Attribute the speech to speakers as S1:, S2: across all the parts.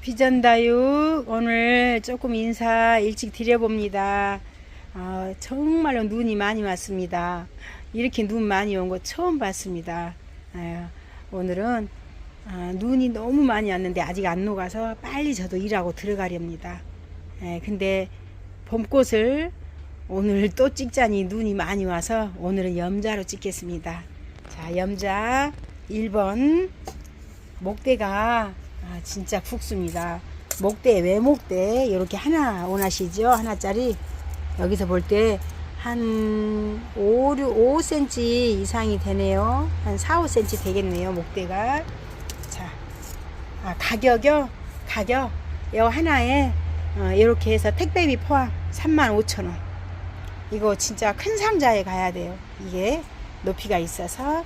S1: 비전다육 오늘 조금 인사 일찍 드려봅니다. 아, 정말로 눈이 많이 왔습니다. 이렇게 눈 많이 온 거 처음 봤습니다. 아유, 오늘은 아, 눈이 너무 많이 왔는데 아직 안 녹아서 빨리 저도 일하고 들어가렵니다. 예, 근데 봄꽃을 오늘 또 찍자니 눈이 많이 와서 오늘은 염자로 찍겠습니다. 자, 염자 1번 목대가 아, 진짜 국수입니다. 목대, 외목대 이렇게 하나 원하시죠? 하나짜리 여기서 볼 때 한 5, 6, 5cm 이상이 되네요. 한 4, 5cm 되겠네요. 목대가. 자, 아, 가격요? 가격. 요 하나에 어, 이렇게 해서 택배비 포함 35,000원. 이거 진짜 큰 상자에 가야 돼요. 이게 높이가 있어서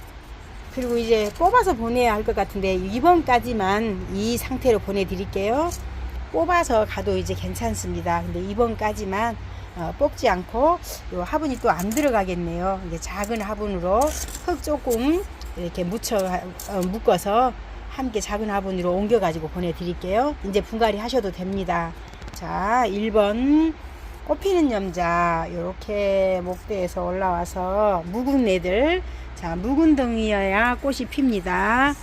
S1: 그리고 이제 뽑아서 보내야 할 것 같은데 이번까지만 이 상태로 보내드릴게요. 뽑아서 가도 이제 괜찮습니다. 근데 이번까지만 어, 뽑지 않고 요 화분이 또 안 들어가겠네요. 이제 작은 화분으로 흙 조금 이렇게 묻혀 어, 묶어서 함께 작은 화분으로 옮겨 가지고 보내드릴게요. 이제 분갈이 하셔도 됩니다. 자, 1번 꽃피는 염자 이렇게 목대에서 올라와서 묵은 애들 자 묵은 덩이여야 꽃이 핍니다.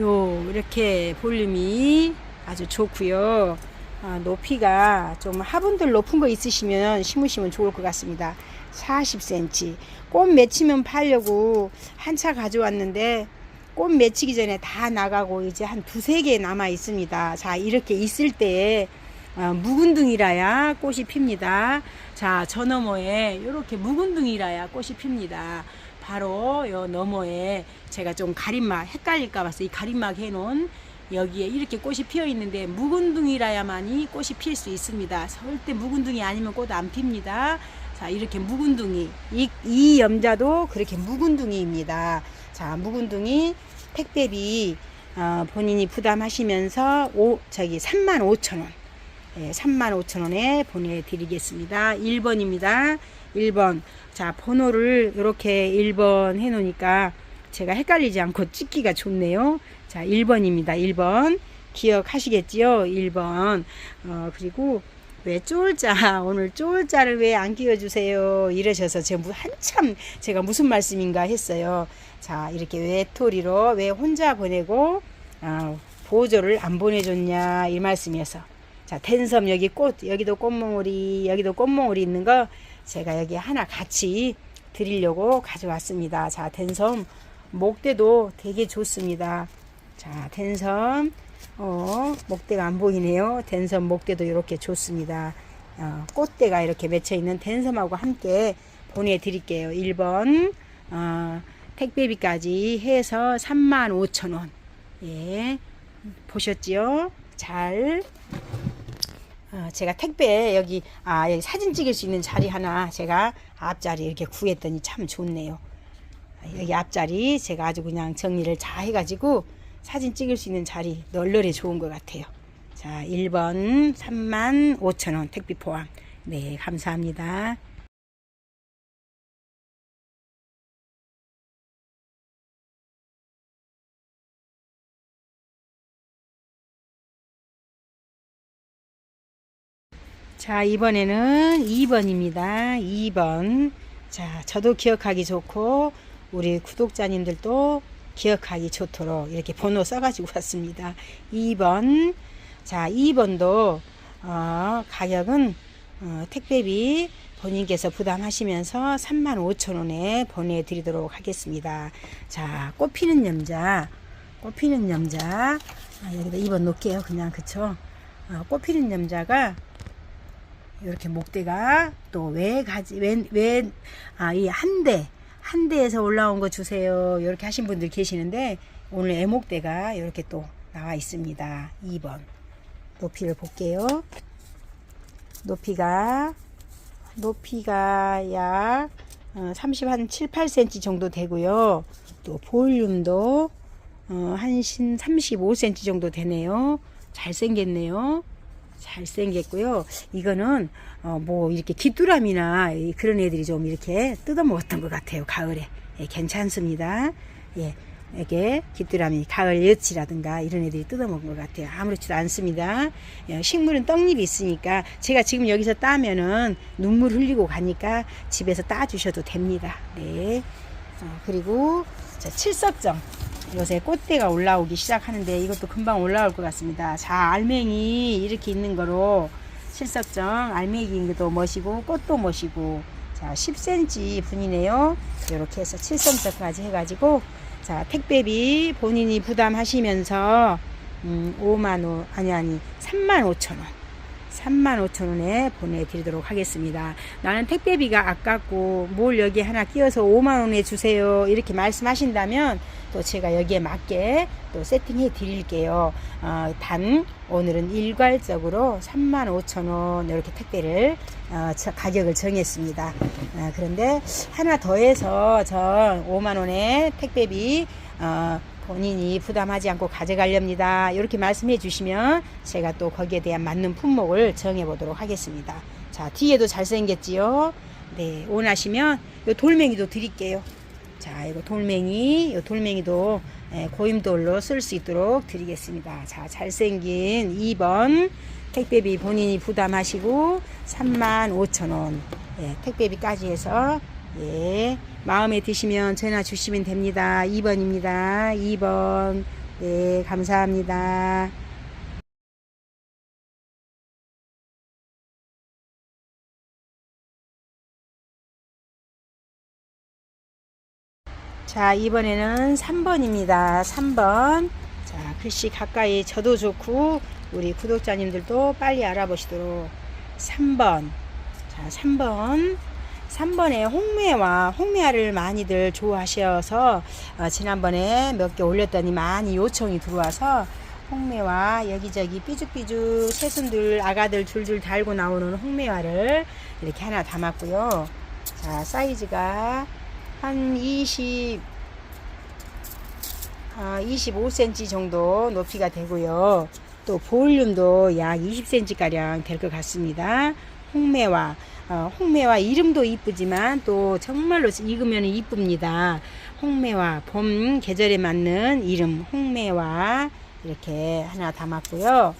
S1: 요 이렇게 볼륨이 아주 좋고요. 아, 높이가 좀 화분들 높은 거 있으시면 심으시면 좋을 것 같습니다. 40cm 꽃 맺히면 팔려고 한 차 가져왔는데 꽃 맺히기 전에 다 나가고 이제 한 두세 개 남아 있습니다. 자 이렇게 있을 때 어, 묵은둥이라야 꽃이 핍니다. 자, 저 너머에 이렇게 묵은둥이라야 꽃이 핍니다. 바로 요 너머에 제가 좀 가림막 헷갈릴까 봐서 이 가림막 해놓은 여기에 이렇게 꽃이 피어 있는데 묵은둥이라야만이 꽃이 필 수 있습니다. 절대 묵은둥이 아니면 꽃 안 핍니다. 자, 이렇게 묵은둥이 이, 이 염자도 그렇게 묵은둥이입니다. 자, 묵은둥이 택배비 어, 본인이 부담하시면서 오, 저기 35,000원. 예, 35,000원에 보내드리겠습니다. 1번입니다. 1번. 자, 번호를 이렇게 1번 해 놓으니까 제가 헷갈리지 않고 찍기가 좋네요. 자, 1번입니다. 1번. 기억하시겠지요? 1번. 어, 그리고 왜 쫄자, 오늘 쫄자를 왜 안 끼워주세요? 이러셔서 제가 무- 한참 제가 무슨 말씀인가 했어요. 자, 이렇게 외톨이로 왜 혼자 보내고, 어, 보조를 안 보내줬냐, 이 말씀이어서. 자, 텐섬 여기 꽃, 여기도 꽃몽우리, 여기도 꽃몽우리 있는 거 제가 여기 하나 같이 드리려고 가져왔습니다. 자, 텐섬 목대도 되게 좋습니다. 자, 텐섬, 어, 목대가 안 보이네요. 텐섬 목대도 이렇게 좋습니다. 어, 꽃대가 이렇게 맺혀 있는 텐섬하고 함께 보내 드릴게요. 1번, 어, 택배비까지 해서 35,000원. 예, 보셨지요? 잘 어, 제가 택배 여기 아 여기 사진 찍을 수 있는 자리 하나 제가 앞자리 이렇게 구했더니 참 좋네요. 아, 여기 앞자리 제가 아주 그냥 정리를 잘 해가지고 사진 찍을 수 있는 자리 널널히 좋은 것 같아요. 자 1번 3만 5천 원 택배 포함. 네 감사합니다. 자, 이번에는 2번입니다. 2번. 자, 저도 기억하기 좋고, 우리 구독자님들도 기억하기 좋도록 이렇게 번호 써가지고 왔습니다. 2번. 자, 2번도, 어, 가격은, 어, 택배비 본인께서 부담하시면서 35,000원에 보내드리도록 하겠습니다. 자, 꽃피는 염자. 꽃피는 염자. 아, 여기다 2번 놓을게요. 그냥, 그쵸? 어, 꽃피는 염자가 이렇게 목대가 또 왜 가지 왜왜아이 한 대 한 대에서 올라온 거 주세요 이렇게 하신 분들 계시는데 오늘 애목대가 이렇게 또 나와 있습니다 2번 높이를 볼게요 높이가 높이가 약 어, 30, 한 7, 8cm 정도 되고요. 또 볼륨도 어, 한 35cm 정도 되네요. 잘생겼네요. 잘생겼고요. 이거는 어, 뭐 이렇게 귀뚜라미나 이- 그런 애들이 좀 이렇게 뜯어먹었던 것 같아요. 가을에 예, 괜찮습니다. 예, 에게 귀뚜라미, 가을 여치라든가 이런 애들이 뜯어먹은 것 같아요. 아무렇지도 않습니다. 예, 식물은 떡잎이 있으니까 제가 지금 여기서 따면은 눈물 흘리고 가니까 집에서 따 주셔도 됩니다. 네. 어, 그리고 자, 칠석정. 요새 꽃대가 올라오기 시작하는데 이것도 금방 올라올 것 같습니다. 자, 알맹이 이렇게 있는 거로 칠석정 알맹이도 멋이고 꽃도 멋이고 자 10cm 분이네요. 이렇게 해서 7cm까지 해가지고 자 택배비 본인이 부담하시면서 음, 5만 원 아니 아니 3만 5천 원 3만 5천 원에 보내드리도록 하겠습니다. 나는 택배비가 아깝고 뭘 여기 하나 끼워서 5만 원에 주세요 이렇게 말씀하신다면 또 제가 여기에 맞게 또 세팅해 드릴게요. 어, 단 오늘은 일괄적으로 3만 5천 원 이렇게 택배를 어, 저 가격을 정했습니다. 어, 그런데 하나 더해서 저 5만 원의 택배비 어, 본인이 부담하지 않고 가져가렵니다. 이렇게 말씀해 주시면 제가 또 거기에 대한 맞는 품목을 정해 보도록 하겠습니다. 자, 뒤에도 잘생겼지요? 네, 원하시면 요 돌멩이도 드릴게요. 자, 이거 돌멩이, 요 돌멩이도 예, 고임돌로 쓸 수 있도록 드리겠습니다. 자, 잘생긴 2번 택배비 본인이 부담하시고 35,000원. 예, 택배비까지 해서 예, 마음에 드시면 전화 주시면 됩니다. 2번입니다. 2번. 네, 감사합니다. 자, 이번에는 3번입니다. 3번. 자, 글씨 가까이 저도 좋고, 우리 구독자님들도 빨리 알아보시도록. 3번. 자, 3번. 3번에 홍매와 홍매화를 많이들 좋아하셔서 어, 지난번에 몇 개 올렸더니 많이 요청이 들어와서 홍매화 여기저기 삐죽삐죽 새순들 아가들 줄줄 달고 나오는 홍매화를 이렇게 하나 담았고요. 자 사이즈가 한 20, 아, 25cm 정도 높이가 되고요. 또 볼륨도 약 20cm 가량 될 것 같습니다. 홍매화, 어, 홍매화 이름도 이쁘지만 또 정말로 익으면 이쁩니다. 홍매화 봄 계절에 맞는 이름 홍매화 이렇게 하나 담았고요.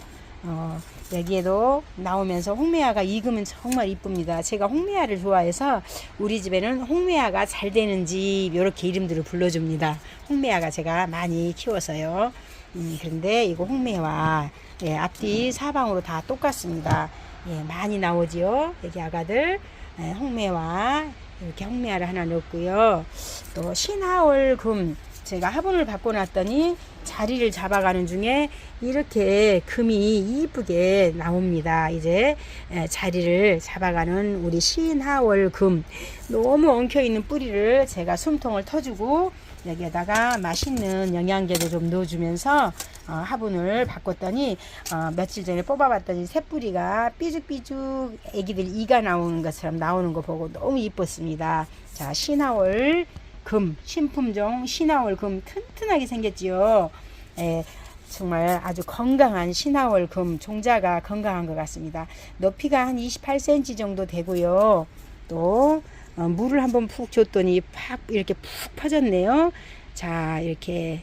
S1: 어, 여기에도 나오면서 홍매화가 익으면 정말 이쁩니다. 제가 홍매화를 좋아해서 우리 집에는 홍매화가 잘 되는 집 이렇게 이름들을 불러줍니다. 홍매화가 제가 많이 키워서요. 음, 그런데 이거 홍매화 예, 앞뒤 사방으로 다 똑같습니다. 예, 많이 나오지요. 여기 아가들 예, 홍매화 이렇게 홍매화를 하나 넣었고요. 또 신하월 금 제가 화분을 바꿔 놨더니 자리를 잡아가는 중에 이렇게 금이 이쁘게 나옵니다. 이제 예, 자리를 잡아가는 우리 신하월 금 너무 엉켜 있는 뿌리를 제가 숨통을 터주고 여기에다가 맛있는 영양제도 좀 넣어주면서 어, 화분을 바꿨더니 어, 며칠 전에 뽑아봤더니 새뿌리가 삐죽삐죽 애기들 이가 나오는 것처럼 나오는 거 보고 너무 이뻤습니다. 자 신하월 금 신품종 신하월 금 튼튼하게 생겼지요. 예, 정말 아주 건강한 신하월 금 종자가 건강한 것 같습니다. 높이가 한 28cm 정도 되고요. 또 어, 물을 한번 푹 줬더니 팍 이렇게 푹 퍼졌네요. 자 이렇게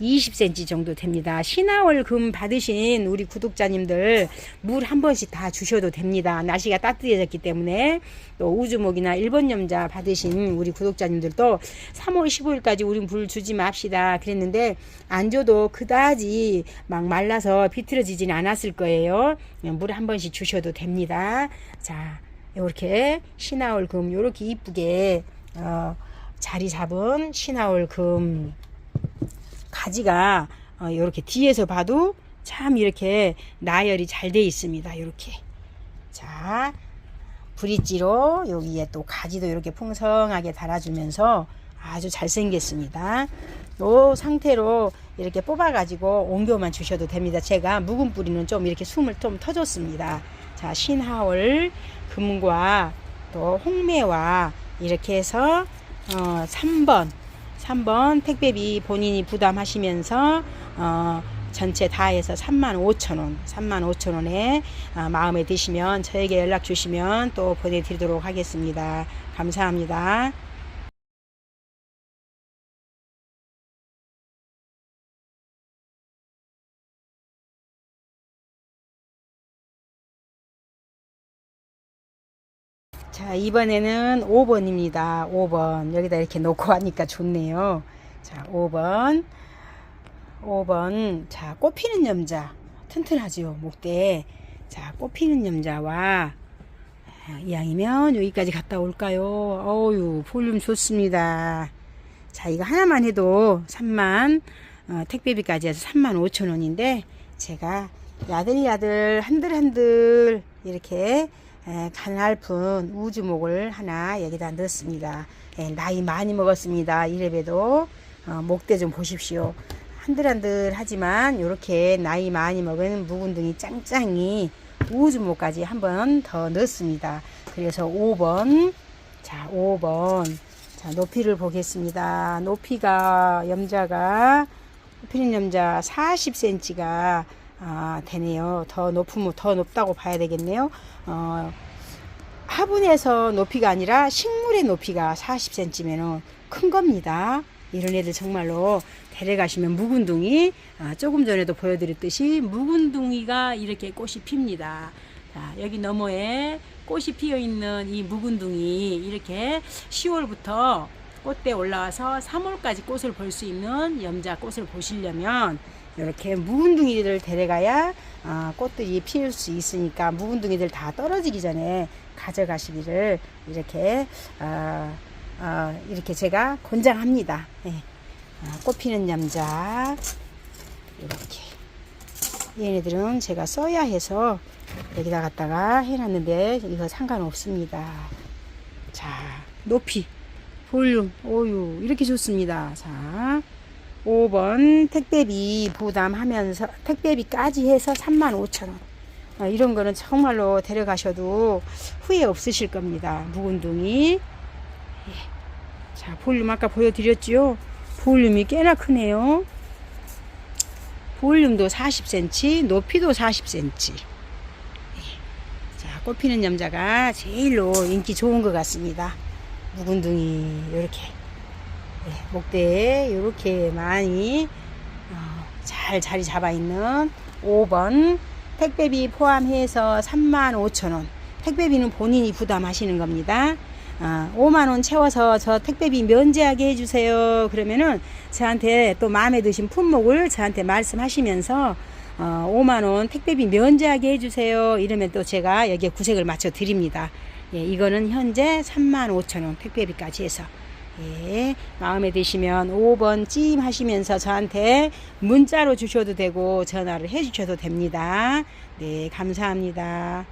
S1: 20cm 정도 됩니다. 신하월 금 받으신 우리 구독자님들 물 한 번씩 다 주셔도 됩니다. 날씨가 따뜻해졌기 때문에 또 우주목이나 일본 염자 받으신 우리 구독자님들도 3월 15일까지 우리 물 주지 맙시다. 그랬는데 안 줘도 그다지 막 말라서 비틀어지진 않았을 거예요. 물 한 번씩 주셔도 됩니다. 자. 이렇게 신하올 금 이렇게 이쁘게 어, 자리 잡은 신하올 금 가지가 어, 이렇게 뒤에서 봐도 참 이렇게 나열이 잘 돼 있습니다. 이렇게 자 브릿지로 여기에 또 가지도 이렇게 풍성하게 달아주면서 아주 잘생겼습니다. 이 상태로 이렇게 뽑아가지고 옮겨만 주셔도 됩니다. 제가 묵은 뿌리는 좀 이렇게 숨을 좀 터줬습니다. 자, 신하월 금과 또 홍매와 이렇게 해서 어, 3번 3번 택배비 본인이 부담하시면서 어, 전체 다 해서 35,000원 35,000원에 어, 마음에 드시면 저에게 연락 주시면 또 보내드리도록 하겠습니다. 감사합니다. 이번에는 5번입니다. 5번. 여기다 이렇게 놓고 하니까 좋네요. 자, 5번. 5번. 자, 꽃피는 염자. 튼튼하지요, 목대. 자, 꽃피는 염자와 아, 이왕이면 여기까지 갔다 올까요? 어유 볼륨 좋습니다. 자, 이거 하나만 해도 3만, 어, 택배비까지 해서 3만 5천 원인데, 제가 야들야들, 한들한들, 이렇게, 에, 가날픈 우주목을 하나 여기다 넣었습니다. 에, 나이 많이 먹었습니다. 이래봬도, 어, 목대 좀 보십시오. 한들한들 하지만, 이렇게 나이 많이 먹은 묵은둥이 짱짱이 우주목까지 한 번 더 넣습니다. 그래서 5번, 자, 5번. 자, 높이를 보겠습니다. 높이가, 염자가, 높이는 염자 40cm가 아, 되네요. 더 높으면 더 높다고 봐야 되겠네요. 어, 화분에서 높이가 아니라 식물의 높이가 40cm면은 큰 겁니다. 이런 애들 정말로 데려가시면 묵은둥이 아, 조금 전에도 보여드렸듯이 묵은둥이가 이렇게 꽃이 핍니다. 자, 여기 너머에 꽃이 피어 있는 이 묵은둥이 이렇게 10월부터 꽃대 올라와서 3월까지 꽃을 볼 수 있는 염자 꽃을 보시려면 이렇게 묵은둥이를 데려가야 아, 꽃들이 피울 수 있으니까 묵은둥이들 다 떨어지기 전에 가져가시기를 이렇게 아, 아, 이렇게 제가 권장합니다. 예. 아, 꽃 피는 염자 이렇게 얘네들은 제가 써야 해서 여기다 갖다가 해놨는데 이거 상관없습니다. 자 높이 볼륨 오유 이렇게 좋습니다. 자 5번 택배비 부담하면서 택배비까지 해서 35,000원 아, 이런 거는 정말로 데려가셔도 후회 없으실 겁니다. 묵은둥이 예. 자 볼륨 아까 보여드렸죠? 볼륨이 꽤나 크네요. 볼륨도 40cm, 높이도 40cm. 자, 꽃피는 염자가 제일로 인기 좋은 것 같습니다. 묵은둥이 이렇게 네, 목대에 이렇게 많이 어, 잘 자리 잡아 있는 5번 택배비 포함해서 35,000원. 택배비는 본인이 부담하시는 겁니다. 아, 5만원 채워서 저 택배비 면제하게 해주세요. 그러면은 저한테 또 마음에 드신 품목을 저한테 말씀하시면서 어, 5만원 택배비 면제하게 해주세요. 이러면 또 제가 여기에 구색을 맞춰 드립니다. 예, 이거는 현재 35,000원 택배비까지 해서. 예, 마음에 드시면 5번 찜 하시면서 저한테 문자로 주셔도 되고 전화를 해 주셔도 됩니다. 네, 감사합니다.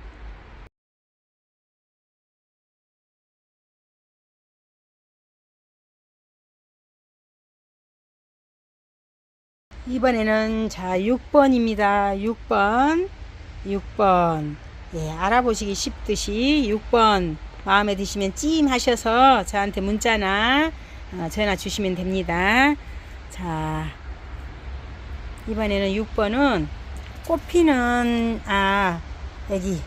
S1: 이번에는 자 6번입니다. 6번 6번 예, 알아보시기 쉽듯이 6번 마음에 드시면 찜 하셔서 저한테 문자나 어, 전화 주시면 됩니다. 자 이번에는 6번은 꽃피는 아 여기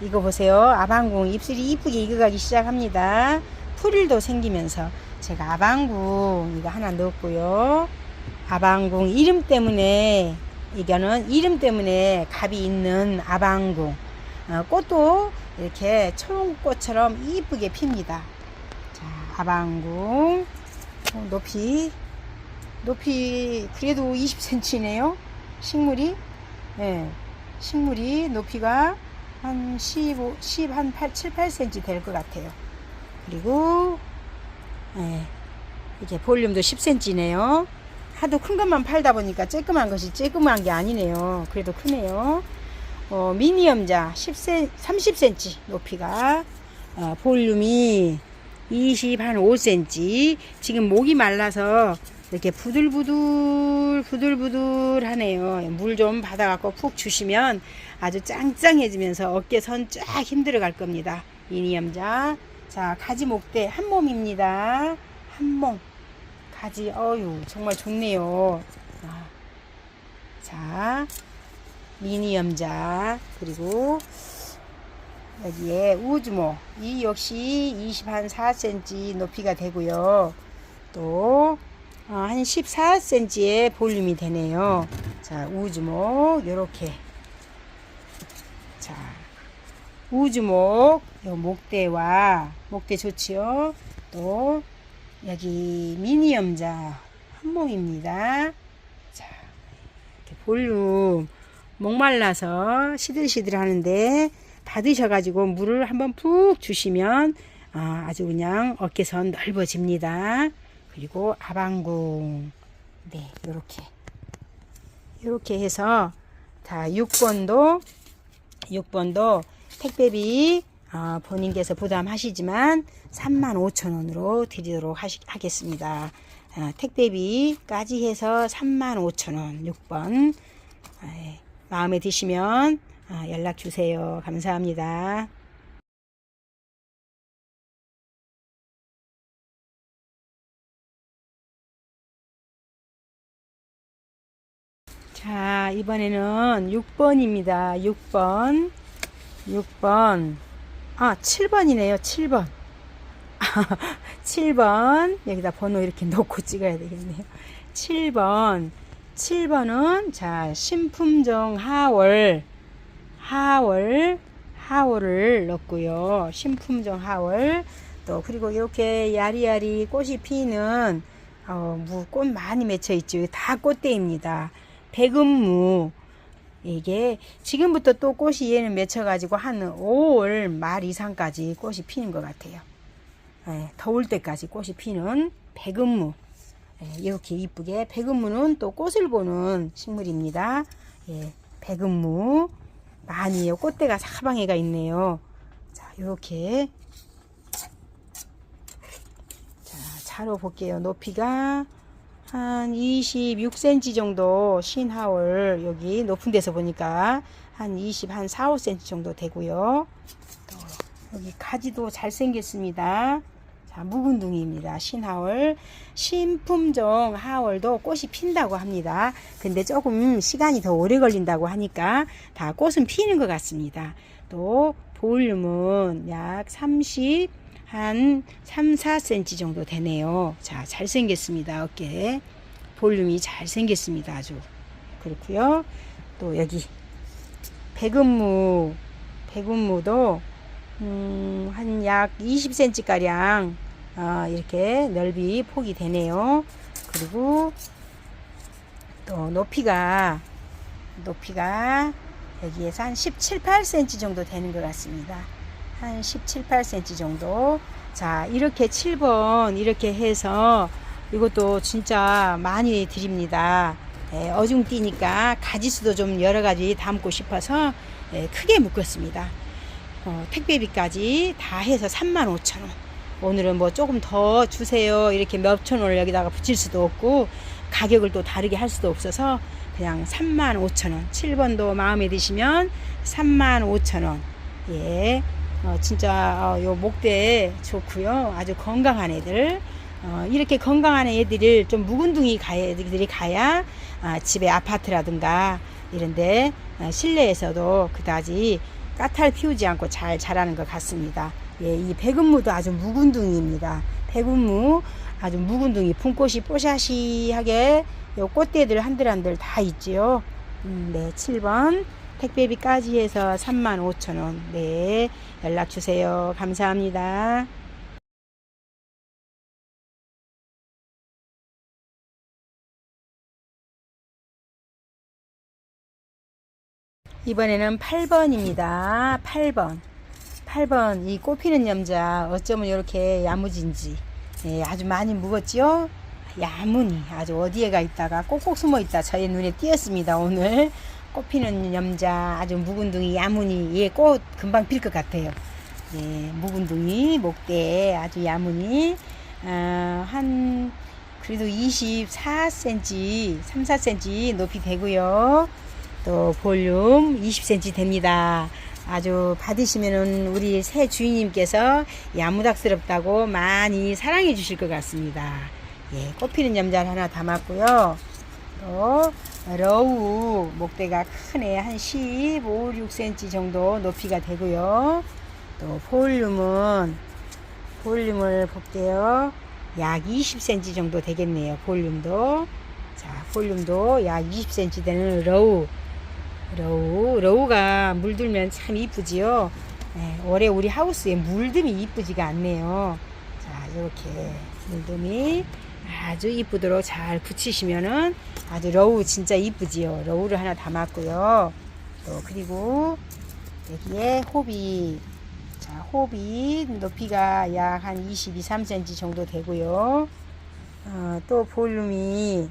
S1: 이거 보세요. 아방궁 입술이 이쁘게 익어가기 시작합니다. 풀일도 생기면서 제가 아방궁 이거 하나 넣었고요. 아방궁 이름 때문에 이거는 이름 때문에 값이 있는 아방궁 어, 꽃도 이렇게 초롱꽃처럼 이쁘게 핍니다. 자 아방궁 어, 높이 높이 그래도 20cm네요. 식물이 예, 식물이 높이가 한 15, 10, 한 8, 7, 8cm 될 것 같아요. 그리고 예, 이게 볼륨도 10cm네요. 하도 큰 것만 팔다 보니까 쬐끔한 것이 쬐끔한 게 아니네요. 그래도 크네요. 어, 미니 염자 10cm, 30cm 높이가 어, 볼륨이 20, 한 5cm. 지금 목이 말라서 이렇게 부들부들 부들부들 하네요. 물 좀 받아갖고 푹 주시면 아주 짱짱해지면서 어깨선 쫙 힘들어 갈 겁니다. 미니 염자. 자, 가지 목대 한 몸입니다. 한 몸. 가지, 어유 정말 좋네요. 아, 자, 미니 염자, 그리고 여기에 우주모, 이 역시 20, 한 4cm 높이가 되고요. 또, 어, 한 14cm의 볼륨이 되네요. 자, 우주모, 요렇게. 자, 우주목, 요 목대와 목대 좋지요. 또 여기 미니엄자 한 몸입니다. 자, 이렇게 볼륨 목말라서 시들시들 하는데 다 드셔가지고 물을 한번 푹 주시면 아, 아주 그냥 어깨선 넓어집니다. 그리고 아방궁 네 요렇게 요렇게 해서 자 6번도 6번도 택배비 어, 본인께서 부담하시지만 35,000원으로 드리도록 하시, 하겠습니다. 어, 택배비까지 해서 35,000원 6번 아, 예. 마음에 드시면 아, 연락 주세요. 감사합니다. 자, 이번에는 6번입니다. 6번. 6번. 아, 7번이네요. 7번. 7번. 여기다 번호 이렇게 놓고 찍어야 되겠네요. 7번. 7번은 자, 신품종 하월. 하월. 하월을 넣고요. 신품종 하월. 또 그리고 이렇게 야리야리 꽃이 피는 어, 무, 꽃 많이 맺혀 있죠. 다 꽃대입니다. 백은무. 이게 지금부터 또 꽃이 얘는 맺혀 가지고 한 5월 말 이상까지 꽃이 피는 것 같아요. 예, 더울 때까지 꽃이 피는 백은무. 예, 이렇게 이쁘게 백은무는 또 꽃을 보는 식물입니다. 예, 백은무 많이 요. 꽃대가 사방에가 있네요. 자, 이렇게 자, 차로 볼게요. 높이가 한 26cm 정도 신하월 여기 높은 데서 보니까 한 20, 한 4, 5cm 정도 되고요. 또 여기 가지도 잘생겼습니다. 자, 묵은둥이입니다. 신하월. 신품종 하월도 꽃이 핀다고 합니다. 근데 조금 시간이 더 오래 걸린다고 하니까 다 꽃은 피는 것 같습니다. 또 볼륨은 약 30, 한 3, 4cm 정도 되네요. 자, 잘생겼습니다. 어깨. 볼륨이 잘생겼습니다. 아주. 그렇고요. 또 여기 백은무, 백은무도 음, 한 약 20cm 가량 어, 이렇게 넓이 폭이 되네요. 그리고 또 높이가 높이가 여기에서 한 17, 8cm 정도 되는 것 같습니다. 한 17, 8cm 정도. 자, 이렇게 7번 이렇게 해서 이것도 진짜 많이 드립니다. 예, 어중뛰니까 가지수도 좀 여러 가지 담고 싶어서 예, 크게 묶었습니다. 어, 택배비까지 다 해서 35,000원. 오늘은 뭐 조금 더 주세요. 이렇게 몇천 원을 여기다가 붙일 수도 없고 가격을 또 다르게 할 수도 없어서 그냥 35,000원. 7번도 마음에 드시면 35,000원. 예. 어, 진짜 어, 요 목대 좋고요. 아주 건강한 애들. 어, 이렇게 건강한 애들을 좀 묵은둥이 가야 애들이 가야 아, 집에 아파트라든가 이런데 어, 실내에서도 그다지 까탈 피우지 않고 잘 자라는 것 같습니다. 예, 이 백은무도 아주 묵은둥이입니다. 백은무 아주 묵은둥이 품꽃이 뽀샤시하게 요 꽃대들 한들 한들 다 있지요. 음, 네, 7번 택배비까지 해서 35,000원. 네, 연락 주세요. 감사합니다. 이번에는 8번입니다. 8번. 8번. 이 꽃피는 염자 어쩌면 이렇게 야무진지 예, 아주 많이 묵었지요? 야무니 아주 어디에가 있다가 꼭꼭 숨어 있다 저의 눈에 띄었습니다. 오늘 꽃피는 염자 아주 묵은둥이 야무니 예, 꽃 금방 필 것 같아요. 예, 묵은둥이 목대 아주 야무니 아, 한 그래도 24cm 3, 4cm 높이 되고요. 또 볼륨 20cm 됩니다. 아주 받으시면은 우리 새 주인님께서 야무닥스럽다고 많이 사랑해 주실 것 같습니다. 예, 꽃피는 염자 하나 담았고요. 또 러우 목대가 크네 한 15, 6cm 정도 높이가 되고요. 또 볼륨은 볼륨을 볼게요. 약 20cm 정도 되겠네요. 볼륨도 자 볼륨도 약 20cm 되는 러우 러우, 러우가 물들면 참 이쁘지요. 네, 올해 우리 하우스에 물듬이 이쁘지가 않네요. 자, 이렇게 물듬이 아주 이쁘도록 잘 붙이시면은 아주 러우 진짜 이쁘지요. 러우를 하나 담았고요. 또 그리고 여기에 호비 자, 호빗 높이가 약 한 22, 3cm 정도 되고요. 어, 또 볼륨이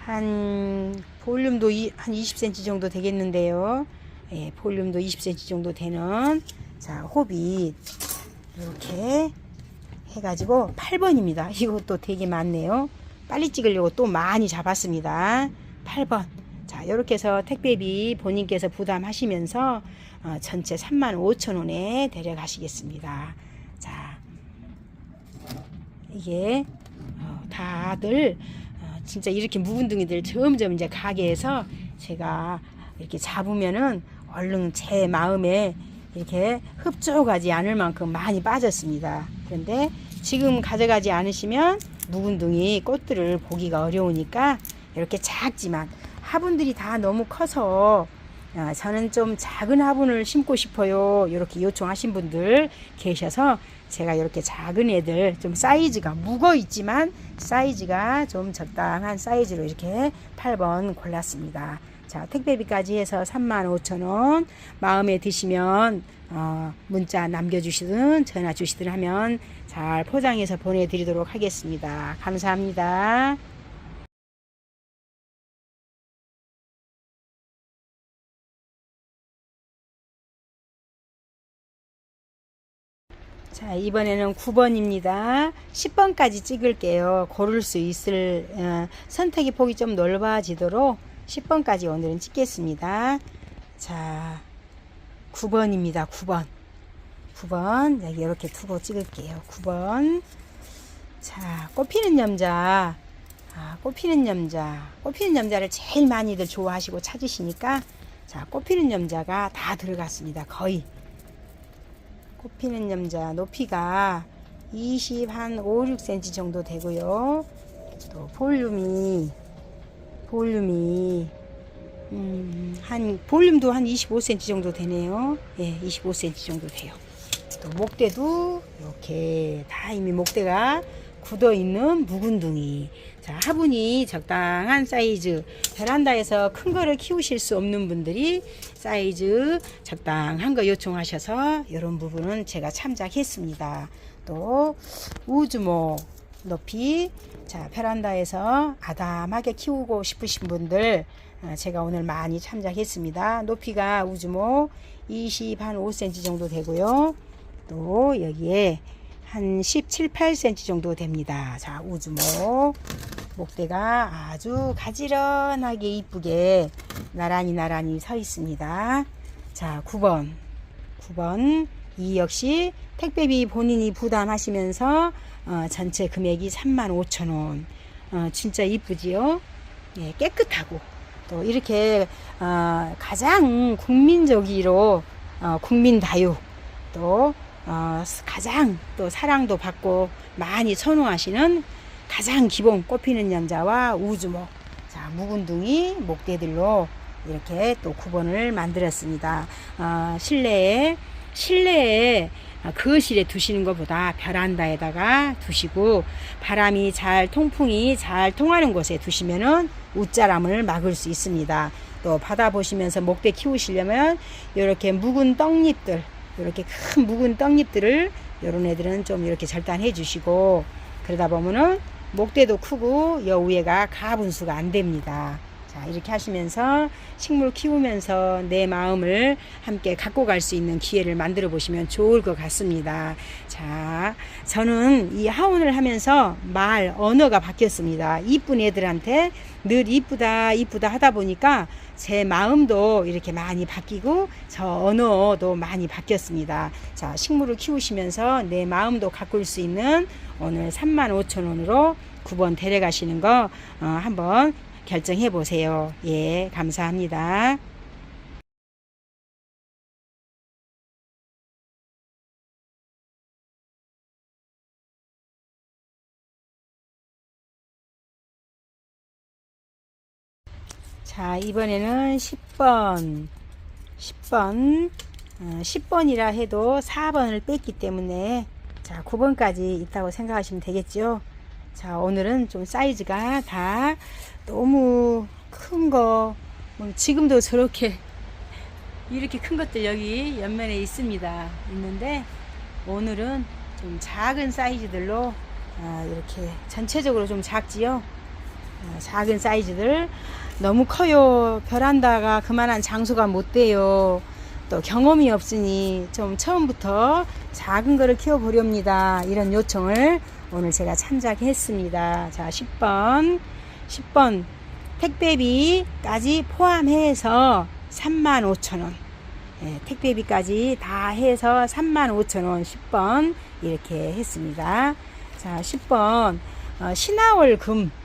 S1: 한 볼륨도 이, 한 20cm 정도 되겠는데요. 예, 볼륨도 20cm 정도 되는 자, 호빗 이렇게 해가지고 8번입니다. 이것도 되게 많네요. 빨리 찍으려고 또 많이 잡았습니다. 8번. 자, 이렇게 해서 택배비 본인께서 부담하시면서 어, 전체 35,000원에 데려가시겠습니다. 자, 이게 어, 다들 어, 진짜 이렇게 묵은둥이들 점점 이제 가게에서 제가 이렇게 잡으면은 얼른 제 마음에 이렇게 흡족하지 않을 만큼 많이 빠졌습니다. 그런데 지금 가져가지 않으시면 묵은둥이 꽃들을 보기가 어려우니까 이렇게 작지만 화분들이 다 너무 커서 아, 저는 좀 작은 화분을 심고 싶어요. 이렇게 요청하신 분들 계셔서 제가 이렇게 작은 애들 좀 사이즈가 무거 있지만 사이즈가 좀 적당한 사이즈로 이렇게 8번 골랐습니다. 자, 택배비까지 해서 35,000원. 마음에 드시면 어, 문자 남겨주시든 전화 주시든 하면 잘 포장해서 보내드리도록 하겠습니다. 감사합니다. 자, 이번에는 9번입니다. 10번까지 찍을게요. 고를 수 있을, 어, 선택의 폭이 좀 넓어지도록 10번까지 오늘은 찍겠습니다. 자, 9번입니다. 9번. 9번. 여기 이렇게 두고 찍을게요. 9번. 자, 꽃피는 염자. 아, 꽃피는 염자. 꽃피는 염자를 제일 많이들 좋아하시고 찾으시니까, 자, 꽃피는 염자가 다 들어갔습니다. 거의. 꽃피는 염자 높이가 20, 한 5, 6cm 정도 되고요. 또 볼륨이 볼륨이 음, 한 볼륨도 한 25cm 정도 되네요. 예, 25cm 정도 돼요. 또 목대도 이렇게 다 이미 목대가 굳어 있는 묵은둥이. 자, 화분이 적당한 사이즈. 베란다에서 큰 거를 키우실 수 없는 분들이 사이즈 적당한 거 요청하셔서 이런 부분은 제가 참작했습니다. 또 우주모 높이 자 베란다에서 아담하게 키우고 싶으신 분들 어, 제가 오늘 많이 참작했습니다. 높이가 우주모 20 한 5cm 정도 되고요. 또 여기에 한 17, 8cm 정도 됩니다. 자, 우주목. 목대가 아주 가지런하게 이쁘게 나란히 나란히 서 있습니다. 자, 9번. 9번. 이 역시 택배비 본인이 부담하시면서 어, 전체 금액이 35,000원. 어, 진짜 이쁘지요? 예, 깨끗하고 또 이렇게 어, 가장 국민적으로 어, 국민 다육 또 어, 가장 또 사랑도 받고 많이 선호하시는 가장 기본 꽃피는 남자와 우주목 자 묵은둥이 목대들로 이렇게 또 9번을 만들었습니다. 어, 실내에 실내에 어, 거실에 두시는 것보다 베란다에다가 두시고 바람이 잘 통풍이 잘 통하는 곳에 두시면은 웃자람을 막을 수 있습니다. 또 바다 보시면서 목대 키우시려면 이렇게 묵은 떡잎들 이렇게 큰 묵은 떡잎들을 요런 애들은 좀 이렇게 절단해 주시고 그러다 보면은 목대도 크고 여 위에가 가분수가 안 됩니다. 자, 이렇게 하시면서 식물 키우면서 내 마음을 함께 갖고 갈 수 있는 기회를 만들어 보시면 좋을 것 같습니다. 자, 저는 이 하원을 하면서 말, 언어가 바뀌었습니다. 이쁜 애들한테 늘 이쁘다, 이쁘다 하다 보니까 제 마음도 이렇게 많이 바뀌고 저 언어도 많이 바뀌었습니다. 자, 식물을 키우시면서 내 마음도 가꿀 수 있는 오늘 35,000원으로 9번 데려가시는 거 어, 한번 결정해 보세요. 예, 감사합니다. 자, 이번에는 10번. 10번. 어, 10번이라 해도 4번을 뺐기 때문에 자 9번까지 있다고 생각하시면 되겠죠. 자 오늘은 좀 사이즈가 다 너무 큰거 뭐 지금도 저렇게 이렇게 큰 것들 여기 옆면에 있습니다. 있는데 오늘은 좀 작은 사이즈들로 아, 이렇게 전체적으로 좀 작지요. 아, 작은 사이즈들 너무 커요. 베란다가 그만한 장소가 못 돼요. 또 경험이 없으니 좀 처음부터 작은 거를 키워보렵니다. 이런 요청을 오늘 제가 참작했습니다. 자, 10번. 10번. 택배비까지 포함해서 35,000원. 예, 택배비까지 다 해서 35,000원 10번 이렇게 했습니다. 자, 10번 어, 신화월금 예,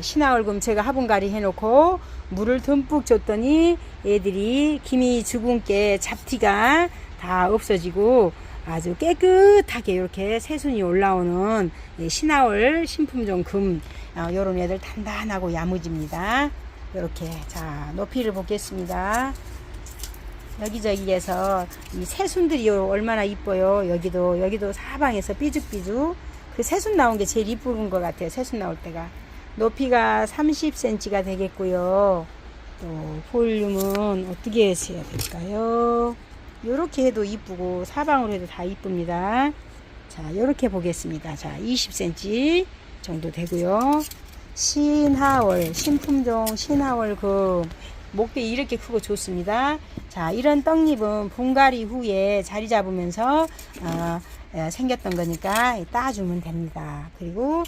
S1: 신화월금 제가 화분갈이 해놓고 물을 듬뿍 줬더니 애들이 김이 죽은 게 잡티가 다 없어지고 아주 깨끗하게 이렇게 새순이 올라오는 예, 신화월 신품종 금 어, 요런 애들 단단하고 야무집니다. 이렇게 자 높이를 보겠습니다. 여기저기에서 이 새순들이 얼마나 이뻐요. 여기도 여기도 사방에서 삐죽삐죽 그 새순 나온 게 제일 이쁜 것 같아요. 새순 나올 때가 높이가 30cm가 되겠고요. 또 볼륨은 어떻게 해야 될까요? 이렇게 해도 이쁘고 사방으로 해도 다 이쁩니다. 자, 이렇게 보겠습니다. 자, 20cm 정도 되고요. 신하월, 신품종 신하월 그 목대 이렇게 크고 좋습니다. 자, 이런 떡잎은 분갈이 후에 자리 잡으면서 어, 에, 생겼던 거니까 따주면 됩니다. 그리고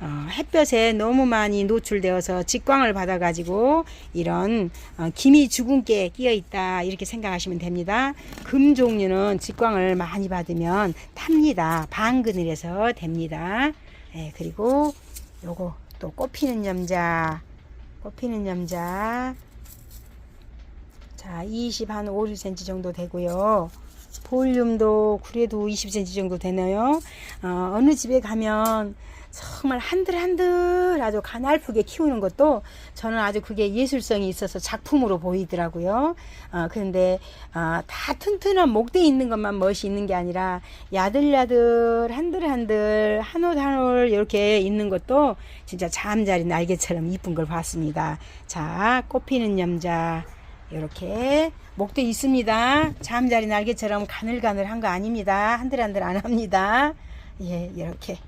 S1: 어, 햇볕에 너무 많이 노출되어서 직광을 받아가지고 이런 어, 김이 게 끼어 있다 이렇게 생각하시면 됩니다. 금 종류는 직광을 많이 받으면 탑니다. 방그늘에서 됩니다. 예, 그리고 요거 또 꽃피는 염자, 꽃피는 염자. 자, 20, 한 5, 6cm 정도 되고요. 볼륨도 그래도 20cm 정도 되네요. 어, 어느 집에 가면 정말 한들한들 아주 가날프게 키우는 것도 저는 아주 그게 예술성이 있어서 작품으로 보이더라고요. 어, 그런데 어, 다 튼튼한 목대 있는 것만 멋이 있는 게 아니라 야들야들 한들한들 한올 한올 이렇게 있는 것도 진짜 잠자리 날개처럼 이쁜 걸 봤습니다. 자, 꽃피는 염자 이렇게 목대 있습니다. 잠자리 날개처럼 가늘가늘한 거 아닙니다. 한들한들 안 합니다. 예, 이렇게.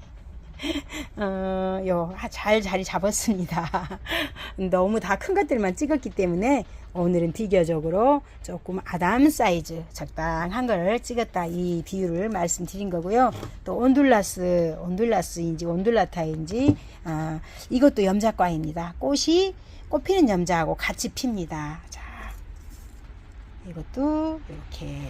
S1: 어, 요, 잘 자리 잡았습니다. 너무 다 큰 것들만 찍었기 때문에 오늘은 비교적으로 조금 아담 사이즈 적당한 걸 찍었다 이 비율을 말씀드린 거고요. 또 온둘라스, 온둘라스인지 온둘라타인지, 아, 이것도 염자과입니다. 꽃이 꽃 피는 염자하고 같이 핍니다. 자, 이것도 이렇게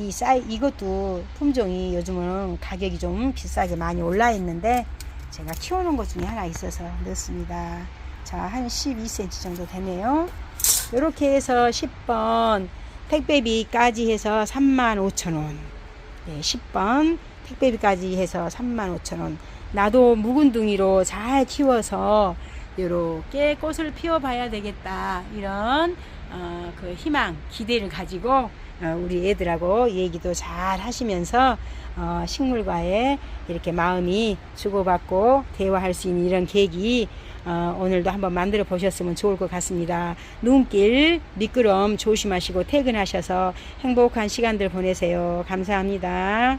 S1: 이 사이 이것도 품종이 요즘은 가격이 좀 비싸게 많이 올라 있는데 제가 키우는 것 중에 하나 있어서 넣습니다. 자, 한 12cm 정도 되네요. 이렇게 해서 10번 택배비까지 해서 35,000원. 네, 10번 택배비까지 해서 35,000원. 나도 묵은둥이로 잘 키워서 이렇게 꽃을 피워봐야 되겠다. 이런 어, 그 희망, 기대를 가지고 어, 우리 애들하고 얘기도 잘 하시면서 어, 식물과의 이렇게 마음이 주고받고 대화할 수 있는 이런 계기 어, 오늘도 한번 만들어 보셨으면 좋을 것 같습니다. 눈길 미끄럼 조심하시고 퇴근하셔서 행복한 시간들 보내세요. 감사합니다.